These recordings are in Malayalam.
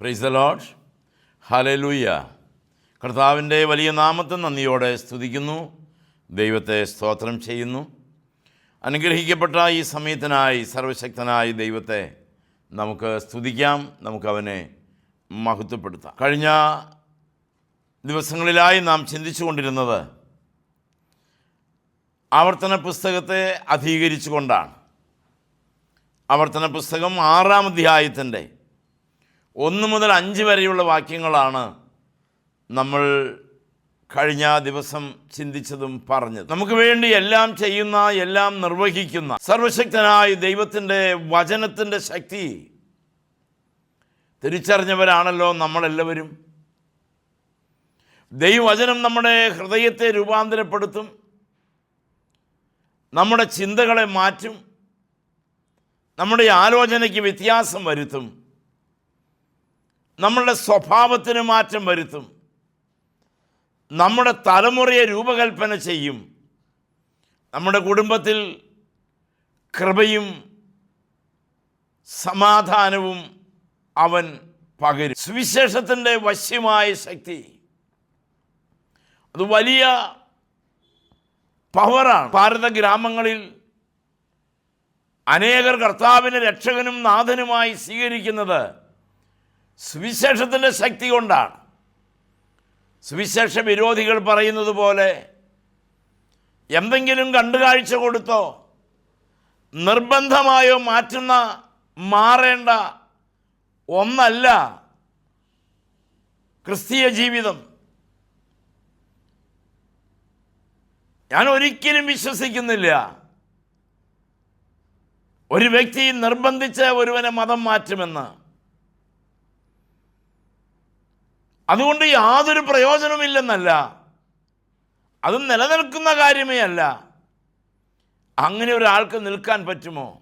പ്രൈസ് ദ ലോഡ് ഹലലൂയ കർത്താവിന്റെ വലിയ നാമത്തെ നന്ദിയോടെ സ്തുതിക്കുന്നു. ദൈവത്തെ സ്തോത്രം ചെയ്യുന്നു. അനുഗ്രഹിക്കപ്പെട്ട ഈ സമയത്തിനായി സർവശക്തനായ ദൈവത്തെ നമുക്ക് സ്തുതിക്കാം. നമുക്കവനെ മഹത്വപ്പെടുത്താം. കഴിഞ്ഞ ദിവസങ്ങളിലായി നാം ചിന്തിച്ചു കൊണ്ടിരുന്നത് ആവർത്തന പുസ്തകത്തെ അധീകരിച്ചുകൊണ്ടാണ്. ആവർത്തന പുസ്തകം ആറാം അധ്യായത്തിന്റെ ഒന്ന് മുതൽ അഞ്ച് വരെയുള്ള വാക്യങ്ങളാണ് നമ്മൾ കഴിഞ്ഞ ദിവസം ചിന്തിച്ചതും പറഞ്ഞത്. നമുക്ക് വേണ്ടി എല്ലാം ചെയ്യുന്ന എല്ലാം നിർവഹിക്കുന്ന സർവശക്തനായ ദൈവത്തിന്റെ വചനത്തിന്റെ ശക്തി തിരിച്ചറിഞ്ഞവരാണല്ലോ നമ്മളെല്ലാവരും. ദൈവവചനം നമ്മുടെ ഹൃദയത്തെ രൂപാന്തരപ്പെടുത്തും നമ്മുടെ ചിന്തകളെ മാറ്റും നമ്മുടെ ആലോചനയ്ക്ക് വ്യത്യാസം വരുത്തും. നമ്മളുടെ സ്വഭാവത്തിന് മാറ്റം വരുത്തും. നമ്മുടെ തലമുറയെ രൂപകൽപ്പന ചെയ്യും. നമ്മുടെ കുടുംബത്തിൽ കൃപയും സമാധാനവും അവൻ പകരും. സുവിശേഷത്തിന്റെ വശ്യമായ ശക്തി. അത് വലിയ പവറാണ്. ഭാരത ഗ്രാമങ്ങളിൽ അനേകർ കർത്താവിനെ രക്ഷകനും നാഥനുമായി സ്വീകരിക്കുന്നത് സുവിശേഷത്തിന്റെ ശക്തി കൊണ്ടാണ്. സുവിശേഷ വിരോധികൾ പറയുന്നത് പോലെ എന്തെങ്കിലും കണ്ടുകാഴ്ച കൊടുത്തോ നിർബന്ധമായോ മാറ്റുന്ന മാറേണ്ട ഒന്നല്ല ക്രിസ്തീയ ജീവിതം. ഞാൻ ഒരിക്കലും വിശ്വസിക്കുന്നില്ല. ഒരു വ്യക്തി നിർബന്ധിച്ച് ഒരുവനെ മതം മാറ്റുമെന്ന്. അതുകൊണ്ട് യാതൊരു പ്രയോജനമില്ലെന്നല്ല അത് നിലനിൽക്കുന്ന കാര്യമേ അല്ല. അങ്ങനെ ഒരാൾക്ക് നിൽക്കാൻ പറ്റുമോ?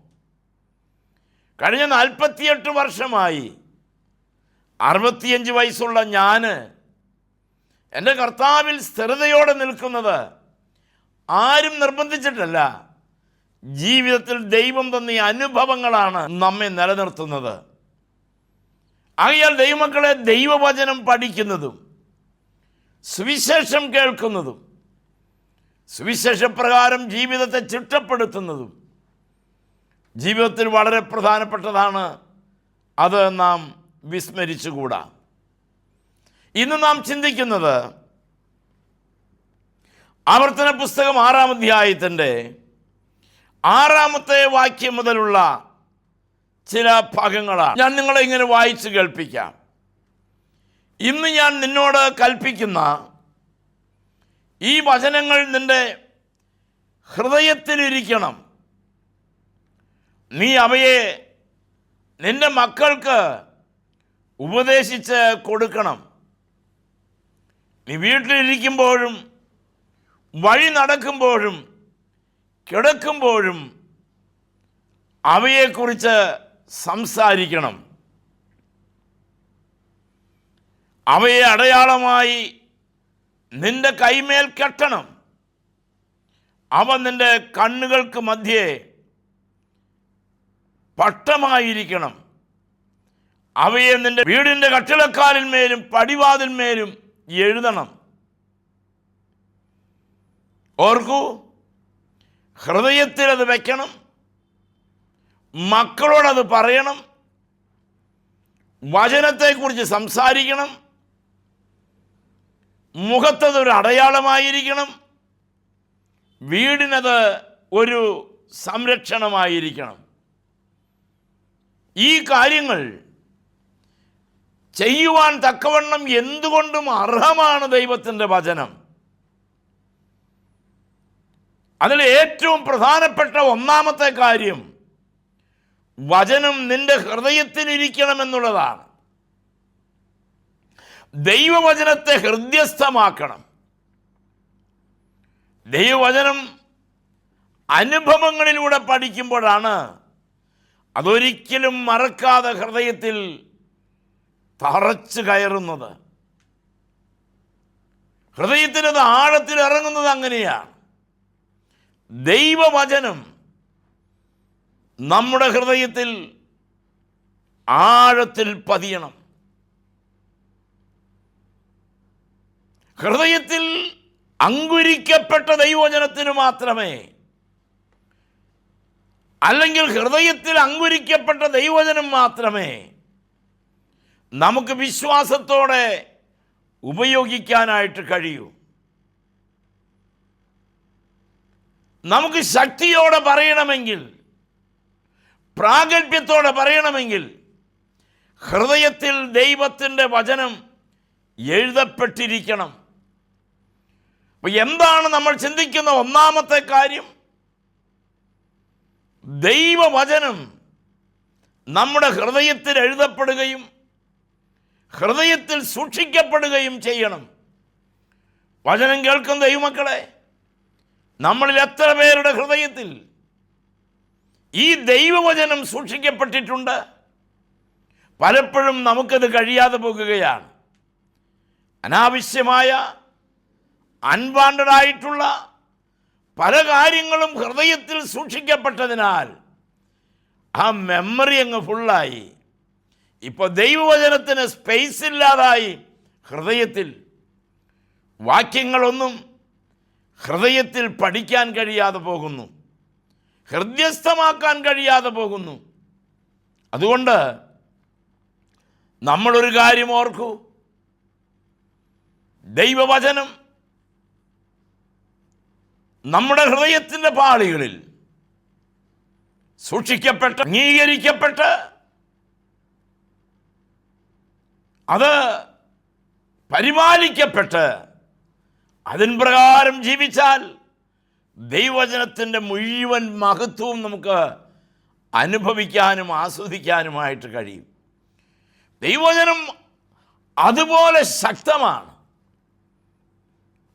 കഴിഞ്ഞ നാൽപ്പത്തിയെട്ട് വർഷമായി അറുപത്തിയഞ്ച് വയസ്സുള്ള ഞാൻ എന്റെ കർത്താവിൽ സ്ഥിരതയോടെ നിൽക്കുന്നത് ആരും നിർബന്ധിച്ചിട്ടല്ല. ജീവിതത്തിൽ ദൈവം തന്ന ഈ അനുഭവങ്ങളാണ് നമ്മെ നിലനിർത്തുന്നത്. ആകയാൽ ദൈവമക്കളെ ദൈവവചനം പഠിക്കുന്നതും സുവിശേഷം കേൾക്കുന്നതും സുവിശേഷപ്രകാരം ജീവിതത്തെ ചിട്ടപ്പെടുത്തുന്നതും ജീവിതത്തിൽ വളരെ പ്രധാനപ്പെട്ടതാണ് അത് നാം വിസ്മരിച്ചുകൂടാ. ഇന്ന് നാം ചിന്തിക്കുന്നത് ആവർത്തന പുസ്തകം ആറാം അധ്യായത്തിന്റെ ആറാമത്തെ വാക്യം മുതലുള്ള ചില ഭാഗങ്ങളാണ്. ഞാൻ നിങ്ങളെ ഇങ്ങനെ വായിച്ച് കേൾപ്പിക്കാം. ഇന്ന് ഞാൻ നിന്നോട് കൽപ്പിക്കുന്ന ഈ വചനങ്ങൾ നിന്റെ ഹൃദയത്തിലിരിക്കണം. നീ അവയെ നിന്റെ മക്കൾക്ക് ഉപദേശിച്ച് കൊടുക്കണം. നീ വീട്ടിലിരിക്കുമ്പോഴും വഴി നടക്കുമ്പോഴും കിടക്കുമ്പോഴും അവയെക്കുറിച്ച് സംസാരിക്കണം. അവയെ അടയാളമായി നിന്റെ കൈമേൽ കെട്ടണം. അവ നിന്റെ കണ്ണുകൾക്ക് മധ്യേ പട്ടമായിരിക്കണം. അവയെ നിന്റെ വീടിന്റെ കട്ടിളക്കാലിന്മേലും പടിവാതിന്മേലും എഴുതണം. ഓർക്കൂ ഹൃദയത്തിൽ അത് വെക്കണം. മക്കളോടത് പറയണം. വചനത്തെക്കുറിച്ച് സംസാരിക്കണം. മുഖത്തത് ഒരു അടയാളമായിരിക്കണം. വീടിനത് ഒരു സംരക്ഷണമായിരിക്കണം. ഈ കാര്യങ്ങൾ ചെയ്യുവാൻ തക്കവണ്ണം എന്തുകൊണ്ടും അർഹമാണ് ദൈവത്തിന്റെ വചനം. അതിൽ ഏറ്റവും പ്രധാനപ്പെട്ട ഒന്നാമത്തെ കാര്യം വചനം നിന്റെ ഹൃദയത്തിലിരിക്കണമെന്നുള്ളതാണ്. ദൈവവചനത്തെ ഹൃദ്യസ്ഥമാക്കണം. ദൈവവചനം അനുഭവങ്ങളിലൂടെ പഠിക്കുമ്പോഴാണ് അതൊരിക്കലും മറക്കാതെ ഹൃദയത്തിൽ തറച്ചു കയറുന്നത്. ഹൃദയത്തിനത് ആഴത്തിൽ ഇറങ്ങുന്നത് അങ്ങനെയാണ്. ദൈവവചനം നമ്മുടെ ഹൃദയത്തിൽ ആഴത്തിൽ പതിയണം. ഹൃദയത്തിൽ അങ്കുരിക്കപ്പെട്ട ദൈവജനത്തിന് മാത്രമേ അല്ലെങ്കിൽ ഹൃദയത്തിൽ അങ്കുരിക്കപ്പെട്ട ദൈവജനം മാത്രമേ നമുക്ക് വിശ്വാസത്തോടെ ഉപയോഗിക്കാനായിട്ട് കഴിയൂ. നമുക്ക് ശക്തിയോടെ പറയണമെങ്കിൽ പ്രാഗൽഭ്യത്തോടെ പറയണമെങ്കിൽ ഹൃദയത്തിൽ ദൈവത്തിന്റെ വചനം എഴുതപ്പെട്ടിരിക്കണം. അപ്പം എന്താണ് നമ്മൾ ചിന്തിക്കുന്ന ഒന്നാമത്തെ കാര്യം? ദൈവവചനം നമ്മുടെ ഹൃദയത്തിൽ എഴുതപ്പെടുകയും ഹൃദയത്തിൽ സൂക്ഷിക്കപ്പെടുകയും ചെയ്യണം. വചനം കേൾക്കുന്ന ദൈവമക്കളെ. നമ്മളിൽ എത്ര പേരുടെ ഹൃദയത്തിൽ ഈ ദൈവവചനം സൂക്ഷിക്കപ്പെട്ടിട്ടുണ്ട്. പലപ്പോഴും നമുക്കത് കഴിയാതെ പോകുകയാണ്. അനാവശ്യമായ അൺവാണ്ടഡായിട്ടുള്ള പല കാര്യങ്ങളും ഹൃദയത്തിൽ സൂക്ഷിക്കപ്പെട്ടതിനാൽ ആ മെമ്മറി അങ്ങ് ഫുള്ളായി. ഇപ്പോൾ ദൈവവചനത്തിന് സ്പേസ് ഇല്ലാതായി ഹൃദയത്തിൽ. വാക്യങ്ങളൊന്നും ഹൃദയത്തിൽ പഠിക്കാൻ കഴിയാതെ പോകുന്നു. ഹൃദ്യസ്ഥമാക്കാൻ കഴിയാതെ പോകുന്നു. അതുകൊണ്ട് നമ്മളൊരു കാര്യം ഓർക്കൂ. ദൈവവചനം നമ്മുടെ ഹൃദയത്തിന്റെ പാളികളിൽ സൂക്ഷിക്കപ്പെട്ട് അംഗീകരിക്കപ്പെട്ട് അത് പരിപാലിക്കപ്പെട്ട് അതിൻ പ്രകാരം ജീവിച്ചാൽ ദൈവവചനത്തിന്റെ മുഴുവൻ മഹത്വവും നമുക്ക് അനുഭവിക്കാനും ആസ്വദിക്കാനുമായിട്ട് കഴിയും. ദൈവവചനം അതുപോലെ ശക്തമാണ്.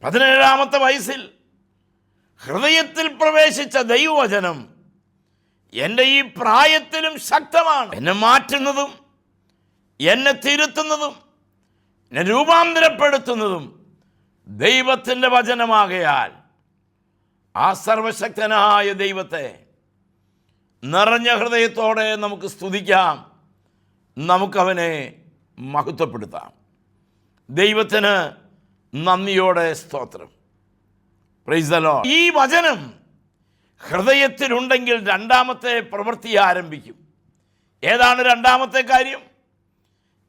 പതിനേഴാമത്തെ വയസ്സിൽ ഹൃദയത്തിൽ പ്രവേശിച്ച ദൈവവചനം എന്റെ ഈ പ്രായത്തിലും ശക്തമാണ്. എന്നെ മാറ്റുന്നതും എന്നെ തിരുത്തുന്നതും എന്നെ രൂപാന്തരപ്പെടുത്തുന്നതും ദൈവത്തിന്റെ വചനമാകയാൽ ആ സർവശക്തനായ ദൈവത്തെ നിറഞ്ഞ ഹൃദയത്തോടെ നമുക്ക് സ്തുതിക്കാം. നമുക്കവനെ മഹത്വപ്പെടുത്താം. ദൈവത്തിന് നന്ദിയോടെ സ്തോത്രം. പ്രൈസലോ ഈ വചനം ഹൃദയത്തിലുണ്ടെങ്കിൽ രണ്ടാമത്തെ പ്രവൃത്തി ആരംഭിക്കും. ഏതാണ് രണ്ടാമത്തെ കാര്യം?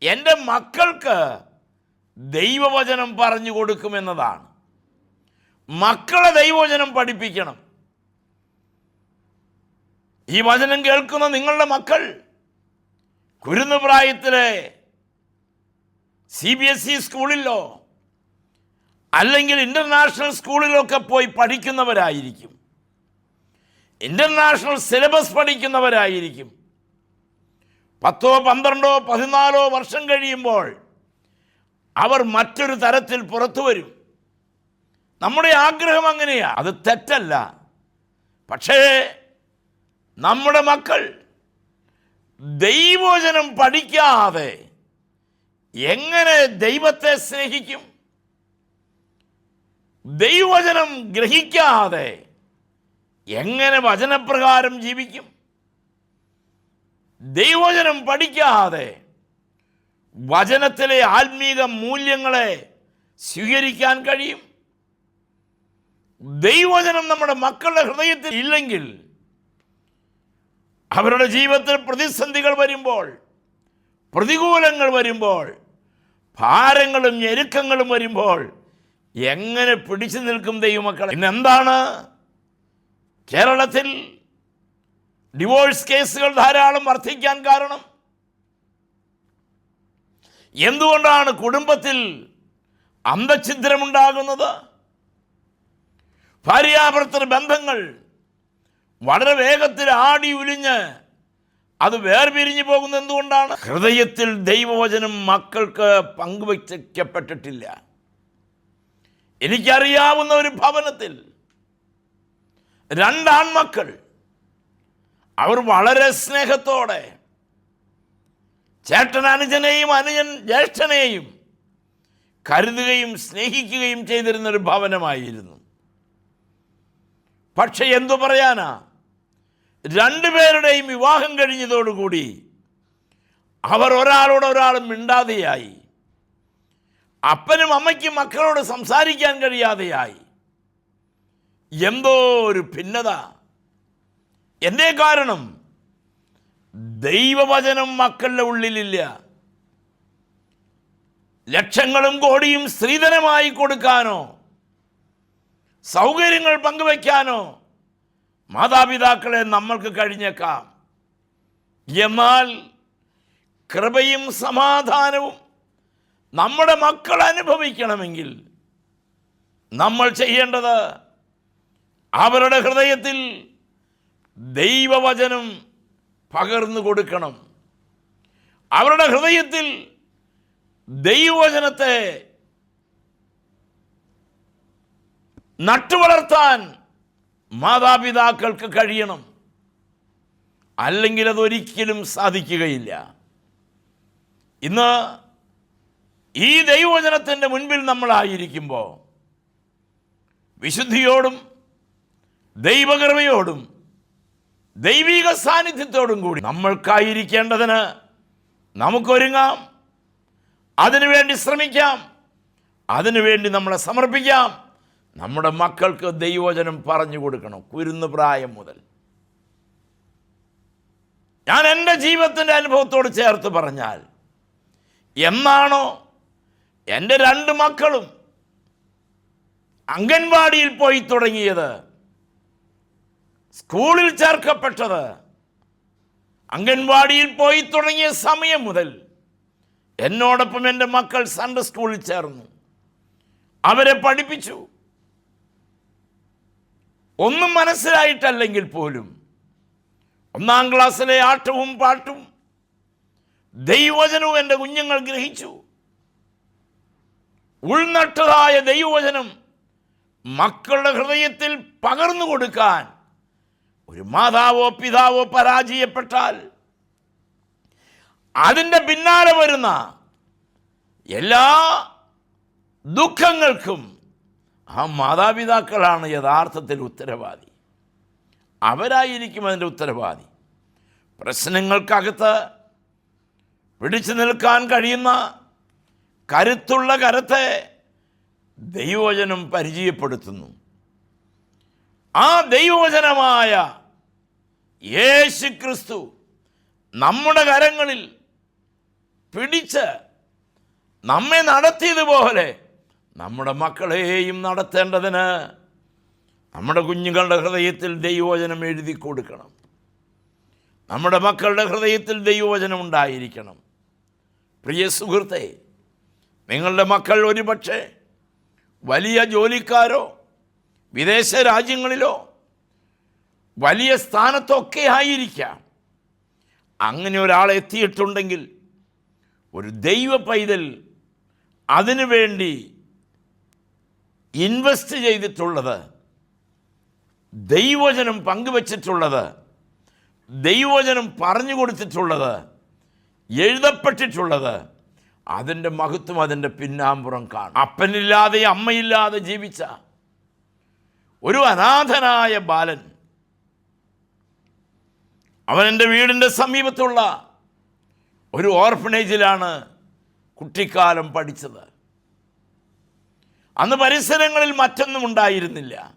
എന്റെ മക്കൾക്ക് ദൈവവചനം പറഞ്ഞു കൊടുക്കുമെന്നതാണ്. മക്കളെ ദൈവവചനം പഠിപ്പിക്കണം. ഈ വചനം കേൾക്കുന്ന നിങ്ങളുടെ മക്കൾ കുരുന്നു പ്രായത്തിലെ സി ബി എസ് ഇ സ്കൂളിലോ അല്ലെങ്കിൽ ഇന്റർനാഷണൽ സ്കൂളിലൊക്കെ പോയി പഠിക്കുന്നവരായിരിക്കും. International syllabus പഠിക്കുന്നവരായിരിക്കും. പത്തോ പന്ത്രണ്ടോ പതിനാലോ വർഷം കഴിയുമ്പോൾ അവർ മറ്റൊരു തരത്തിൽ പുറത്തു വരും. നമ്മുടെ ആഗ്രഹം അങ്ങനെയാണ് അത് തെറ്റല്ല. പക്ഷേ നമ്മുടെ മക്കൾ ദൈവവചനം പഠിക്കാതെ എങ്ങനെ ദൈവത്തെ സ്നേഹിക്കും? ദൈവവചനം ഗ്രഹിക്കാതെ എങ്ങനെ വചനപ്രകാരം ജീവിക്കും? ദൈവവചനം പഠിക്കാതെ വചനത്തിലെ ആത്മീക മൂല്യങ്ങളെ സ്വീകരിക്കാൻ കഴിയും? ദൈവവചനം നമ്മുടെ മക്കളുടെ ഹൃദയത്തിൽ ഇല്ലെങ്കിൽ അവരുടെ ജീവിതത്തിൽ പ്രതിസന്ധികൾ വരുമ്പോൾ പ്രതികൂലങ്ങൾ വരുമ്പോൾ ഭാരങ്ങളും ഞെരുക്കങ്ങളും വരുമ്പോൾ എങ്ങനെ പിടിച്ചു നിൽക്കും ദൈവമക്കൾ ഇന്നെന്താണ്? കേരളത്തിൽ ഡിവോഴ്സ് കേസുകൾ ധാരാളം വർദ്ധിക്കാൻ കാരണം. എന്തുകൊണ്ടാണ് കുടുംബത്തിൽ അന്തഛിദ്രമുണ്ടാകുന്നത് ഭാര്യാഭർത്തൃ ബന്ധങ്ങൾ വളരെ വേഗത്തിൽ ആടി ഉലിഞ്ഞ് അത് വേർപിരിഞ്ഞു പോകുന്നത് എന്തുകൊണ്ടാണ്? ഹൃദയത്തിൽ ദൈവവചനം മക്കൾക്ക് പങ്കുവയ്ക്കപ്പെട്ടിട്ടില്ല എനിക്കറിയാവുന്ന ഒരു ഭവനത്തിൽ രണ്ടാൺമക്കൾ അവർ വളരെ സ്നേഹത്തോടെ ചേട്ടൻ അനുജനെയും അനുജൻ ജ്യേഷ്ഠനെയും കരുതുകയും സ്നേഹിക്കുകയും ചെയ്തിരുന്നൊരു ഭവനമായിരുന്നു. പക്ഷെ എന്തു പറയാനാ? രണ്ടുപേരുടെയും വിവാഹം കഴിഞ്ഞതോടുകൂടി അവർ ഒരാളോട് ഒരാൾ മിണ്ടാതെയായി. അപ്പനും അമ്മയ്ക്കും മക്കളോട് സംസാരിക്കാൻ കഴിയാതെയായി. എന്തോ ഒരു ഭിന്നത. എന്തേ കാരണം? ദൈവവചനം മക്കളുടെ ഉള്ളിലില്ല. ലക്ഷങ്ങളും കോടിയും സ്ത്രീധനമായി കൊടുക്കാനോ സൗകര്യങ്ങൾ പങ്കുവയ്ക്കാനോ മാതാപിതാക്കളെ നമ്മൾക്ക് കഴിഞ്ഞേക്കാം. എന്നാൽ കൃപയും സമാധാനവും നമ്മുടെ മക്കൾ അനുഭവിക്കണമെങ്കിൽ നമ്മൾ ചെയ്യേണ്ടത് അവരുടെ ഹൃദയത്തിൽ ദൈവവചനം പകർന്നു കൊടുക്കണം. അവരുടെ ഹൃദയത്തിൽ ദൈവവചനത്തെ നട്ടുവളർത്താൻ മാതാപിതാക്കൾക്ക് കഴിയണം. അല്ലെങ്കിൽ അതൊരിക്കലും സാധിക്കുകയില്ല. ഇന്ന് ഈ ദൈവവചനത്തിന്റെ മുൻപിൽ നമ്മളായിരിക്കുമ്പോൾ വിശുദ്ധിയോടും ദൈവകൃപയോടും ദൈവിക സാന്നിധ്യത്തോടും കൂടി നമ്മൾക്കായിരിക്കേണ്ടതിന് നമുക്കൊരുങ്ങാം. അതിനുവേണ്ടി ശ്രമിക്കാം. അതിനുവേണ്ടി നമ്മളെ സമർപ്പിക്കാം. നമ്മുടെ മക്കൾക്ക് ദൈവവചനം പറഞ്ഞു കൊടുക്കണം കുരുന്ന് പ്രായം മുതൽ. ഞാൻ എന്റെ ജീവിതത്തിന്റെ അനുഭവത്തോട് ചേർത്ത് പറഞ്ഞാൽ എന്നാണോ എന്റെ രണ്ട് മക്കളും അംഗൻവാടിയിൽ പോയി തുടങ്ങിയത് സ്കൂളിൽ ചേർക്കപ്പെട്ടത് അംഗൻവാടിയിൽ പോയി തുടങ്ങിയ സമയം മുതൽ എന്നോടൊപ്പം എന്റെ മക്കൾ സൺഡേ സ്കൂളിൽ ചേർന്നു. അവരെ പഠിപ്പിച്ചു. ഒന്നും മനസ്സിലായിട്ടല്ലെങ്കിൽ പോലും ഒന്നാം ക്ലാസ്സിലെ ആട്ടവും പാട്ടും ദൈവവചനവും എന്റെ കുഞ്ഞുങ്ങൾ ഗ്രഹിച്ചു. ഉൾനട്ടതായ ദൈവവചനം മക്കളുടെ ഹൃദയത്തിൽ പകർന്നു കൊടുക്കാൻ ഒരു മാതാവോ പിതാവോ പരാജയപ്പെട്ടാൽ അതിന്റെ പിന്നാലെ വരുന്ന എല്ലാ ദുഃഖങ്ങൾക്കും ആ മാതാപിതാക്കളാണ് യഥാർത്ഥത്തിൽ ഉത്തരവാദി. അവരായിരിക്കും അതിന്റെ ഉത്തരവാദി. പ്രശ്നങ്ങൾക്കകത്ത് പിടിച്ചു നിൽക്കാൻ കഴിയുന്ന കരുത്തുള്ള കരത്തെ ദൈവവചനം പരിചയപ്പെടുത്തുന്നു. ആ ദൈവവചനമായ യേശു ക്രിസ്തു നമ്മുടെ കരങ്ങളിൽ പിടിച്ച് നമ്മെ നടത്തിയതുപോലെ നമ്മുടെ മക്കളെയും നടത്തേണ്ടതിന് നമ്മുടെ കുഞ്ഞുങ്ങളുടെ ഹൃദയത്തിൽ ദൈവവചനം എഴുതി കൊടുക്കണം. നമ്മുടെ മക്കളുടെ ഹൃദയത്തിൽ ദൈവവചനം ഉണ്ടായിരിക്കണം. പ്രിയ സുഹൃത്തെ നിങ്ങളുടെ മക്കൾ ഒരുപക്ഷെ വലിയ ജോലിക്കാരോ വിദേശ രാജ്യങ്ങളിലോ വലിയ സ്ഥാനത്തൊക്കെ ആയിരിക്കാം. അങ്ങനെ ഒരാൾ എത്തിയിട്ടുണ്ടെങ്കിൽ ഒരു ദൈവ പൈതൽ അതിനു വേണ്ടി ഇൻവെസ്റ്റ് ചെയ്തിട്ടുള്ളത് ദൈവചനം പങ്കുവച്ചിട്ടുള്ളത് ദൈവചനം പറഞ്ഞു കൊടുത്തിട്ടുള്ളത് എഴുതപ്പെട്ടിട്ടുള്ളത് അതിന്റെ മഹത്വം അതിന്റെ പിന്നാമ്പുറം കാണും. അപ്പനില്ലാതെ അമ്മയില്ലാതെ ജീവിച്ച ഒരു അനാഥനായ ബാലൻ അവൻ എന്റെ വീടിന്റെ സമീപത്തുള്ള ഒരു ഓർഫനേജിലാണ് കുട്ടിക്കാലം പഠിച്ചത്. അന്ന് പരിസരങ്ങളിൽ മറ്റൊന്നും ഉണ്ടായിരുന്നില്ല.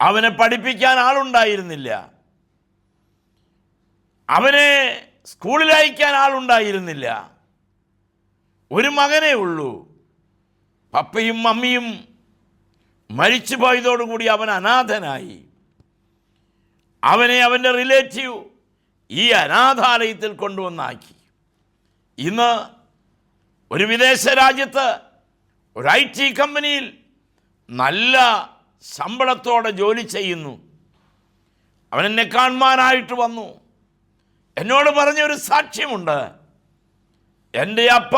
അവനെ പഠിപ്പിക്കാൻ ആളുണ്ടായിരുന്നില്ല. അവനെ സ്കൂളിൽ അയക്കാൻ ആളുണ്ടായിരുന്നില്ല. ഒരു മകനേ ഉള്ളൂ. പപ്പയും മമ്മിയും മരിച്ചു പോയതോടുകൂടി അവൻ അനാഥനായി. അവനെ അവന്റെ റിലേറ്റീവ് ഈ അനാഥാലയത്തിൽ കൊണ്ടുവന്നാക്കി. ഇന്ന് ഒരു വിദേശ രാജ്യത്ത് ഒരു ഐ ടി കമ്പനിയിൽ നല്ല ശമ്പളത്തോടെ ജോലി ചെയ്യുന്നു. അവൻ എന്നെ കാണുവാനായിട്ട് വന്നു. എന്നോട് പറഞ്ഞൊരു സാക്ഷ്യമുണ്ട്. എന്റെ അപ്പ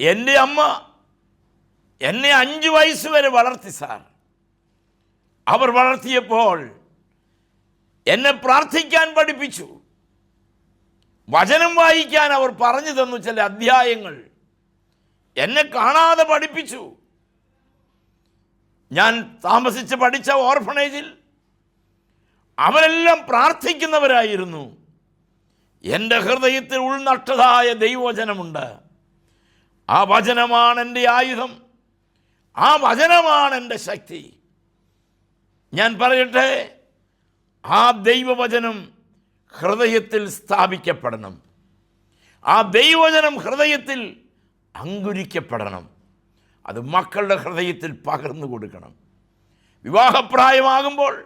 എന്റെ അമ്മ എന്നെ അഞ്ച് വയസ്സ് വരെ വളർത്തി സാർ. അവർ വളർത്തിയപ്പോൾ എന്നെ പ്രാർത്ഥിക്കാൻ പഠിപ്പിച്ചു. വചനം വായിക്കാൻ അവർ പറഞ്ഞു തന്നു ചില അധ്യായങ്ങൾ. എന്നെ കാണാതെ പഠിപ്പിച്ചു. ഞാൻ താമസിച്ച് പഠിച്ച ഓർഫണേജിൽ അവരെല്ലാം പ്രാർത്ഥിക്കുന്നവരായിരുന്നു. എന്റെ ഹൃദയത്തിൽ ഉൾനട്ടതായ ദൈവവചനമുണ്ട്. ആ വചനമാണ് എന്റെ ആയുധം. ആ വചനമാണ് എന്റെ ശക്തി. ഞാൻ പറയട്ടെ ആ ദൈവവചനം ഹൃദയത്തിൽ സ്ഥാപിക്കപ്പെടണം. ആ ദൈവവചനം ഹൃദയത്തിൽ അങ്കുരിക്കപ്പെടണം. അത് മക്കളുടെ ഹൃദയത്തിൽ പകർന്നു കൊടുക്കണം. വിവാഹപ്രായമാകുമ്പോൾ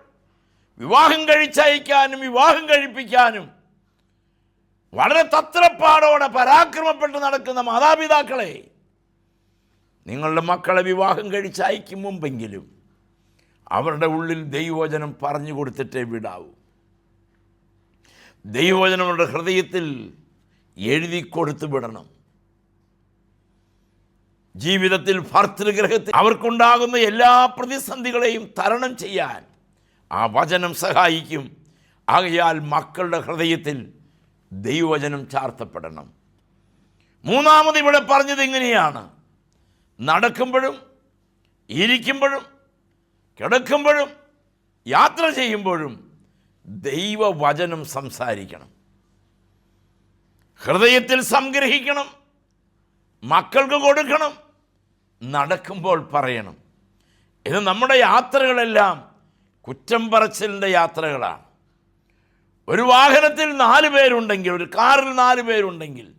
വിവാഹം കഴിച്ചയക്കാനും വിവാഹം കഴിപ്പിക്കാനും വളരെ തത്രപ്പാടോടെ പരാക്രമപ്പെട്ട് നടക്കുന്ന മാതാപിതാക്കളെ നിങ്ങളുടെ മക്കളെ വിവാഹം കഴിച്ചയക്കും മുമ്പെങ്കിലും അവരുടെ ഉള്ളിൽ ദൈവവചനം പറഞ്ഞു കൊടുത്തിട്ടേ വിടാവൂ. ദൈവവചനം അവരുടെ ഹൃദയത്തിൽ എഴുതി കൊടുത്തു വിടണം. ജീവിതത്തിൽ ഭർത്തൃഗ്രഹത്തിൽ അവർക്കുണ്ടാകുന്ന എല്ലാ പ്രതിസന്ധികളെയും തരണം ചെയ്യാൻ ആ വചനം സഹായിക്കും. ആകയാൽ മക്കളുടെ ഹൃദയത്തിൽ ദൈവവചനം ചാർത്തപ്പെടണം. മൂന്നാമത് ഇവിടെ പറഞ്ഞത് ഇങ്ങനെയാണ്. നടക്കുമ്പോഴും ഇരിക്കുമ്പോഴും കിടക്കുമ്പോഴും യാത്ര ചെയ്യുമ്പോഴും ദൈവവചനം സംസാരിക്കണം. ഹൃദയത്തിൽ സംഗ്രഹിക്കണം. മക്കൾക്ക് കൊടുക്കണം. നടക്കുമ്പോൾ പറയണം. ഇത് നമ്മുടെ യാത്രകളെല്ലാം കുറ്റം പറച്ചിലിന്റെ യാത്രകളാണ്. ഒരു വാഹനത്തിൽ നാല് പേരുണ്ടെങ്കിൽ ഒരു കാറിൽ നാല് പേരുണ്ടെങ്കിൽ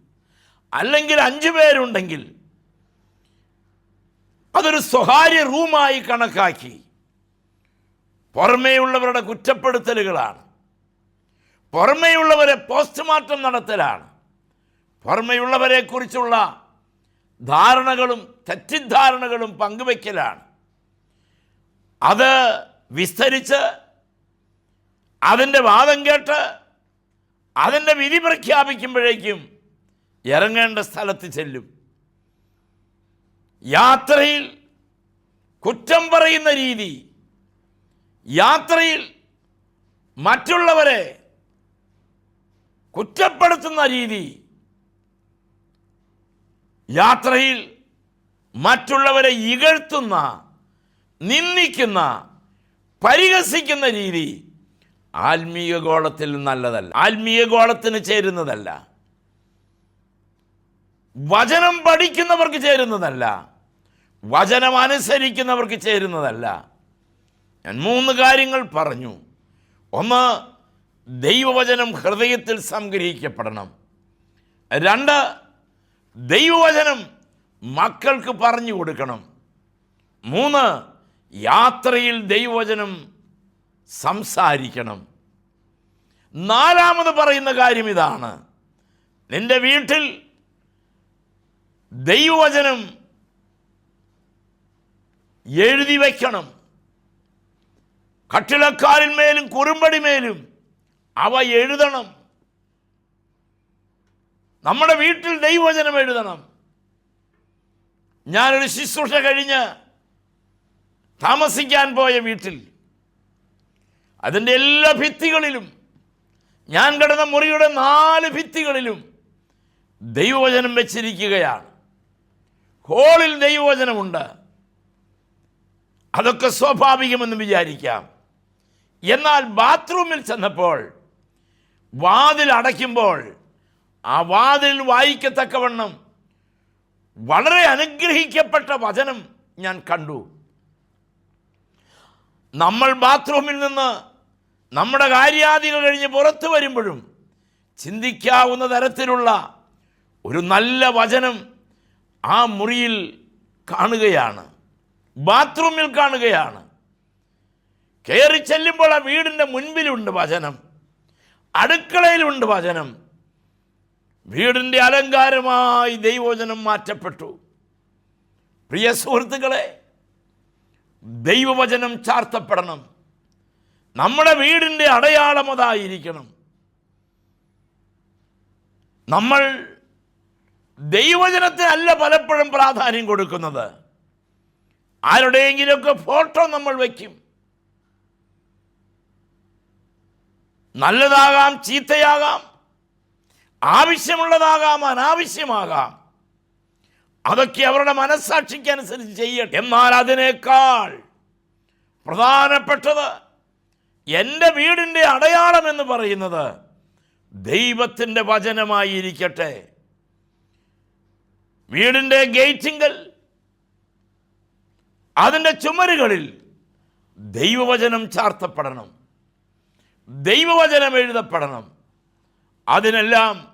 അല്ലെങ്കിൽ അഞ്ച് പേരുണ്ടെങ്കിൽ അതൊരു സ്വകാര്യ റൂമായി കണക്കാക്കി പുറമേയുള്ളവരുടെ കുറ്റപ്പെടുത്തലുകളാണ്. പുറമേയുള്ളവരെ പോസ്റ്റ്മോർട്ടം നടത്തലാണ്. പുറമേയുള്ളവരെക്കുറിച്ചുള്ള ധാരണകളും തെറ്റിദ്ധാരണകളും പങ്കുവയ്ക്കലാണ്. അത് വിസ്തരിച്ച് അതിന്റെ വാദം കേട്ട് അതിന്റെ വിധി പ്രഖ്യാപിക്കുമ്പോഴേക്കും ഇറങ്ങേണ്ട സ്ഥലത്ത് ചെല്ലും. യാത്രയിൽ കുറ്റം പറയുന്ന രീതി യാത്രയിൽ മറ്റുള്ളവരെ കുറ്റപ്പെടുത്തുന്ന രീതി യാത്രയിൽ മറ്റുള്ളവരെ ഇകഴ്ത്തുന്ന നിന്ദിക്കുന്ന പരിഹസിക്കുന്ന രീതി ആത്മീയ ഗോളത്തിൽ നല്ലതല്ല. ആത്മീയ ഗോളത്തിന് ചേരുന്നതല്ല. വചനം പഠിക്കുന്നവർക്ക് ചേരുന്നതല്ല. വചനം അനുസരിക്കുന്നവർക്ക് ചേരുന്നതല്ല. ഞാൻ മൂന്ന് കാര്യങ്ങൾ പറഞ്ഞു. ഒന്ന് ദൈവവചനം ഹൃദയത്തിൽ സംഗ്രഹിക്കപ്പെടണം. രണ്ട് ദൈവവചനം മക്കൾക്ക് പറഞ്ഞു കൊടുക്കണം. മൂന്ന് യാത്രയിൽ ദൈവവചനം സംസാരിക്കണം. നാലാമത് പറയുന്ന കാര്യം ഇതാണ്. നിന്റെ വീട്ടിൽ ദൈവവചനം എഴുതി വയ്ക്കണം കട്ടിളക്കാലിന്മേലും കുറുമ്പടിമേലും അവ എഴുതണം. നമ്മുടെ വീട്ടിൽ ദൈവവചനം എഴുതണം. ഞാനൊരു ശുശ്രൂഷ കഴിഞ്ഞ് താമസിക്കാൻ പോയ വീട്ടിൽ അതിന്റെ എല്ലാ ഭിത്തികളിലും ഞാൻ കിടന്ന മുറിയുടെ നാല് ഭിത്തികളിലും ദൈവവചനം വെച്ചിരിക്കുകയാണ്. ഹോളിൽ ദൈവവചനമുണ്ട്. അതൊക്കെ സ്വാഭാവികമെന്ന് വിചാരിക്കാം. എന്നാൽ ബാത്റൂമിൽ ചെന്നപ്പോൾ വാതിൽ അടയ്ക്കുമ്പോൾ ആ വാതിൽ വായിക്കത്തക്കവണ്ണം വളരെ അനുഗ്രഹിക്കപ്പെട്ട വചനം ഞാൻ കണ്ടു. നമ്മൾ ബാത്റൂമിൽ നിന്ന് നമ്മുടെ കാര്യാദികൾ കഴിഞ്ഞ് പുറത്തു വരുമ്പോഴും ചിന്തിക്കാവുന്ന തരത്തിലുള്ള ഒരു നല്ല വചനം ആ മുറിയിൽ കാണുകയാണ്. ബാത്റൂമിൽ കാണുകയാണ്. കയറി ചെല്ലുമ്പോൾ ആ വീടിന്റെ മുൻപിലുണ്ട് വചനം. അടുക്കളയിലുണ്ട് വചനം. വീടിന്റെ അലങ്കാരമായി ദൈവവചനം മാറ്റപ്പെട്ടു. പ്രിയ സുഹൃത്തുക്കളെ ദൈവവചനം ചാർത്തപ്പെടണം. നമ്മുടെ വീടിന്റെ അടയാളം അതായിരിക്കണം. നമ്മൾ ദൈവവചനത്തിനല്ല പലപ്പോഴും പ്രാധാന്യം കൊടുക്കുന്നത്. ആരുടെയെങ്കിലുമൊക്കെ ഫോട്ടോ നമ്മൾ വയ്ക്കും. നല്ലതാകാം ചീത്തയാകാം ആവശ്യമുള്ളതാകാം അനാവശ്യമാകാം. അതൊക്കെ അവരുടെ മനസ്സാക്ഷിക്കനുസരിച്ച് ചെയ്യട്ടെ. എന്നാൽ അതിനേക്കാൾ പ്രധാനപ്പെട്ടത് എന്റെ വീടിന്റെ അടയാളം എന്ന് പറയുന്നത് ദൈവത്തിന്റെ വചനമായിരിക്കട്ടെ. വീടിന്റെ ഗേറ്റിങ്കൽ അതിന്റെ ചുമരുകളിൽ ദൈവവചനം ചാർത്തപ്പെടണം. ദൈവവചനം എഴുതപ്പെടണം. അതിനെല്ലാം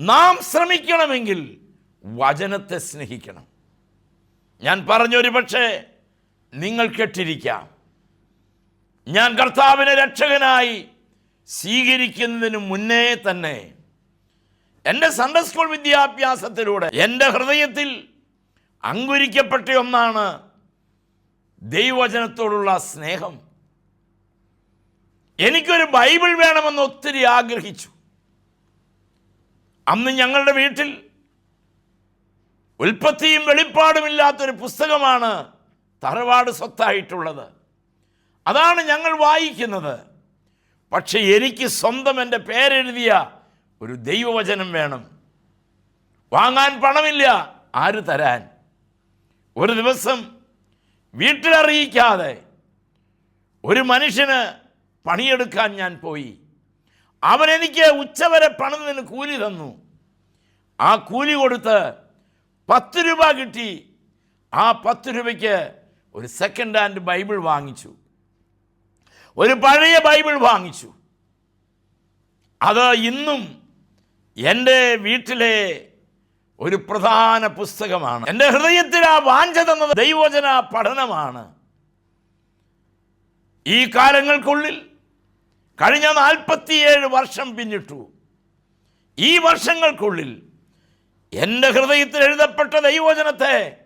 നാം ശ്രമിക്കണമെങ്കിൽ വചനത്തെ സ്നേഹിക്കണം. ഞാൻ പറഞ്ഞൊരു പക്ഷേ നിങ്ങൾ കെട്ടിരിക്കാം. ഞാൻ കർത്താവിനെ രക്ഷകനായി സ്വീകരിക്കുന്നതിന് മുന്നേ തന്നെ എന്റെ സൺഡേ സ്കൂൾ വിദ്യാഭ്യാസത്തിലൂടെ എന്റെ ഹൃദയത്തിൽ അങ്കുരിക്കപ്പെട്ട ഒന്നാണ് ദൈവവചനത്തോടുള്ള സ്നേഹം. എനിക്കൊരു ബൈബിൾ വേണമെന്ന് ഒത്തിരി ആഗ്രഹിച്ചു. അന്ന് ഞങ്ങളുടെ വീട്ടിൽ ഉൽപ്പത്തിയും വെളിപ്പാടുമില്ലാത്തൊരു പുസ്തകമാണ് തറവാട് സ്വത്തായിട്ടുള്ളത്. അതാണ് ഞങ്ങൾ വായിക്കുന്നത്. പക്ഷേ എനിക്ക് സ്വന്തം എന്റെ പേരെഴുതിയ ഒരു ദൈവവചനം വേണം. വാങ്ങാൻ പണമില്ല ആര് തരാൻ? ഒരു ദിവസം വീട്ടിലറിയിക്കാതെ ഒരു മനുഷ്യന് പണിയെടുക്കാൻ ഞാൻ പോയി. അവൻ എനിക്ക് ഉച്ചവരെ പണിതിന് കൂലി തന്നു. ആ കൂലി കൊടുത്ത് പത്ത് രൂപ കിട്ടി. ആ പത്ത് രൂപയ്ക്ക് ഒരു സെക്കൻഡ് ഹാൻഡ് ബൈബിൾ വാങ്ങിച്ചു. ഒരു പഴയ ബൈബിൾ വാങ്ങിച്ചു. അത് ഇന്നും എന്റെ വീട്ടിലെ ഒരു പ്രധാന പുസ്തകമാണ്. എന്റെ ഹൃദയത്തിൽ ആ വാഞ്ച തന്നത് ദൈവവചന പഠനമാണ്. ഈ കാലങ്ങൾക്കുള്ളിൽ കഴിഞ്ഞ നാൽപ്പത്തിയേഴ് വർഷം പിന്നിട്ടു. ഈ വർഷങ്ങൾക്കുള്ളിൽ എന്റെ ഹൃദയത്തിൽ എഴുതപ്പെട്ട ദൈവവചനത്തെ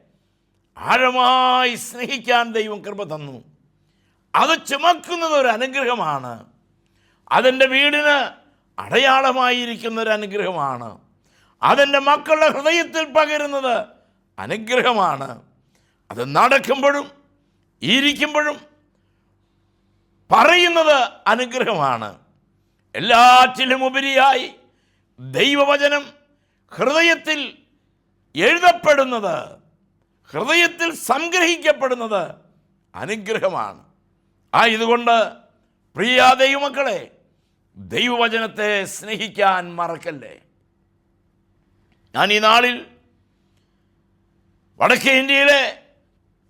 ആഴമായി സ്നേഹിക്കാൻ ദൈവം കൃപ തന്നു. അത് ചുമക്കുന്നത് ഒരു അനുഗ്രഹമാണ്. അതെന്റെ വീടിന് അടയാളമായിരിക്കുന്ന ഒരു അനുഗ്രഹമാണ്. അതെന്റെ മക്കളുടെ ഹൃദയത്തിൽ പകരുന്നത് അനുഗ്രഹമാണ്. അത് നടക്കുമ്പോഴും ഇരിക്കുമ്പോഴും പറയുന്നത് അനുഗ്രഹമാണ്. എല്ലാറ്റിലും ഉപരിയായി ദൈവവചനം ഹൃദയത്തിൽ എഴുതപ്പെടുന്നത് ഹൃദയത്തിൽ സംഗ്രഹിക്കപ്പെടുന്നത് അനുഗ്രഹമാണ്. ആ ഇതുകൊണ്ട് പ്രിയ ദൈവമക്കളെ ദൈവവചനത്തെ സ്നേഹിക്കാൻ മറക്കല്ലേ? ഞാൻ ഈ നാളിൽ വടക്കേ ഇന്ത്യയിലെ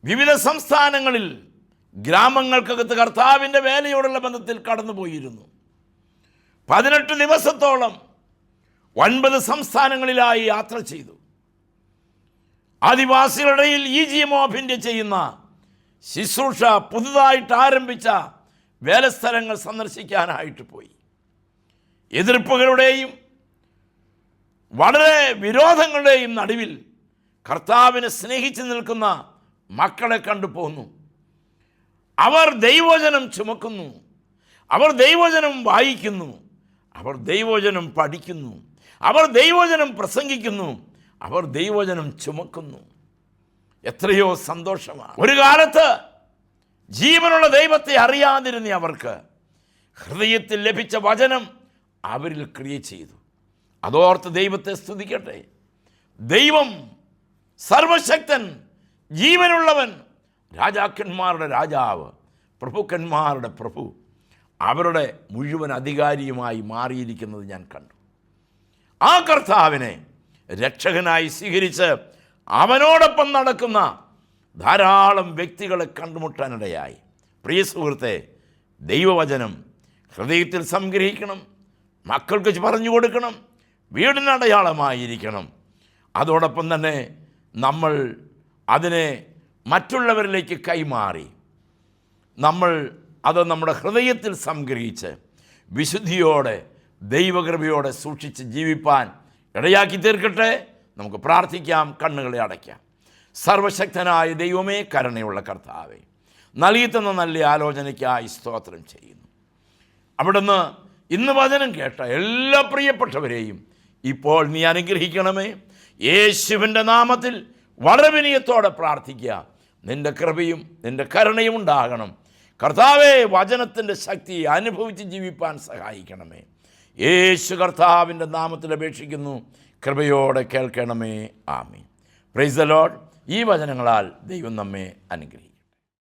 വിവിധ സംസ്ഥാനങ്ങളിൽ ഗ്രാമങ്ങൾക്കകത്ത് കർത്താവിന്റെ വേലയോടുള്ള ബന്ധത്തിൽ കടന്നുപോയിരുന്നു. പതിനെട്ട് ദിവസത്തോളം ഒൻപത് സംസ്ഥാനങ്ങളിലായി യാത്ര ചെയ്തു. ആദിവാസികളുടെ ഇന്ത്യ ചെയ്യുന്ന ശുശ്രൂഷ പുതുതായിട്ട് ആരംഭിച്ച വേലസ്ഥലങ്ങൾ സന്ദർശിക്കാനായിട്ട് പോയി. എതിർപ്പുകളുടെയും വളരെ വിരോധങ്ങളുടെയും നടുവിൽ കർത്താവിനെ സ്നേഹിച്ചു നിൽക്കുന്ന മക്കളെ കണ്ടു പോന്നു. അവർ ദൈവചനം ചുമക്കുന്നു. അവർ ദൈവചനം വായിക്കുന്നു. അവർ ദൈവചനം പഠിക്കുന്നു. അവർ ദൈവചനം പ്രസംഗിക്കുന്നു. അവർ ദൈവചനം ചുമക്കുന്നു. എത്രയോ സന്തോഷമാണ് ഒരു കാലത്ത് ജീവനുള്ള ദൈവത്തെ അറിയാതിരുന്ന അവർക്ക് ഹൃദയത്തിൽ ലഭിച്ച വചനം അവരിൽ ക്രിയ ചെയ്തു. അതോർത്ത് ദൈവത്തെ സ്തുതിക്കട്ടെ. ദൈവം സർവശക്തൻ ജീവനുള്ളവൻ രാജാക്കന്മാരുടെ രാജാവ് പ്രഭുക്കന്മാരുടെ പ്രഭു അവരുടെ മുഴുവൻ അധികാരിയുമായി മാറിയിരിക്കുന്നത് ഞാൻ കണ്ടു. ആ കർത്താവിനെ രക്ഷകനായി സ്വീകരിച്ച് അവനോടൊപ്പം നടക്കുന്ന ധാരാളം വ്യക്തികളെ കണ്ടുമുട്ടാനിടയായി. പ്രിയ സുഹൃത്തെ ദൈവവചനം ഹൃദയത്തിൽ സംഗ്രഹിക്കണം മക്കൾക്ക് പറഞ്ഞു കൊടുക്കണം വീടിനടയാളമായിരിക്കണം അതോടൊപ്പം തന്നെ നമ്മൾ അതിനെ മറ്റുള്ളവരിലേക്ക് കൈമാറി. നമ്മൾ അത് നമ്മുടെ ഹൃദയത്തിൽ സംഗ്രഹിച്ച് വിശുദ്ധിയോടെ ദൈവകൃപയോടെ സൂക്ഷിച്ച് ജീവിപ്പാൻ ഇടയാക്കി തീർക്കട്ടെ. നമുക്ക് പ്രാർത്ഥിക്കാം കണ്ണുകളെ അടയ്ക്കാം. സർവശക്തനായ ദൈവമേ കരുണയുള്ള കർത്താവെ നൽകിത്തുന്ന തന്ന നല്ല ആലോചനയ്ക്കായി സ്തോത്രം ചെയ്യുന്നു. അവിടുന്ന് ഇന്ന് വചനം കേട്ട എല്ലാ പ്രിയപ്പെട്ടവരെയും ഇപ്പോൾ നീ അനുഗ്രഹിക്കണമേ. യേശുവിന്റെ നാമത്തിൽ വളരെ വിനയത്തോടെ പ്രാർത്ഥിക്കുക. നിന്റെ കൃപയും നിന്റെ കരുണയും ഉണ്ടാകണം. കർത്താവെ വചനത്തിന്റെ ശക്തി അനുഭവിച്ച് ജീവിപ്പാൻ സഹായിക്കണമേ. യേശു കർത്താവിന്റെ നാമത്തിൽ അപേക്ഷിക്കുന്നു. കൃപയോടെ കേൾക്കണമേ. ആമി പ്രൈസ് ദ ലോഡ് ഈ വചനങ്ങളാൽ ദൈവം നമ്മെ അനുഗ്രഹിക്കും.